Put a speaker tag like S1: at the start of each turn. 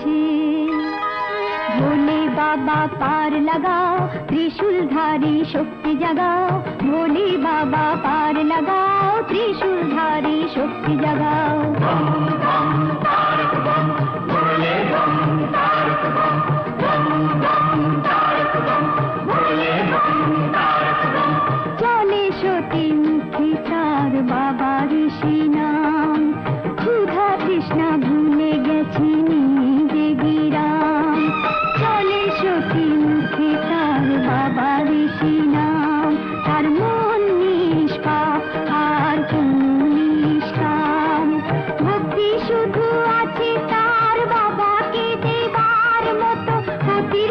S1: আছে। ভোলে বাবা পার লাগাও ত্রিশূলধারী শক্তি জাগাও ভোলে বাবা পার লাগাও ত্রিশূলধারী শক্তি জাগাও
S2: চলে সতীন শুধু আছে তার বাবাকে দেবার মতো হাতির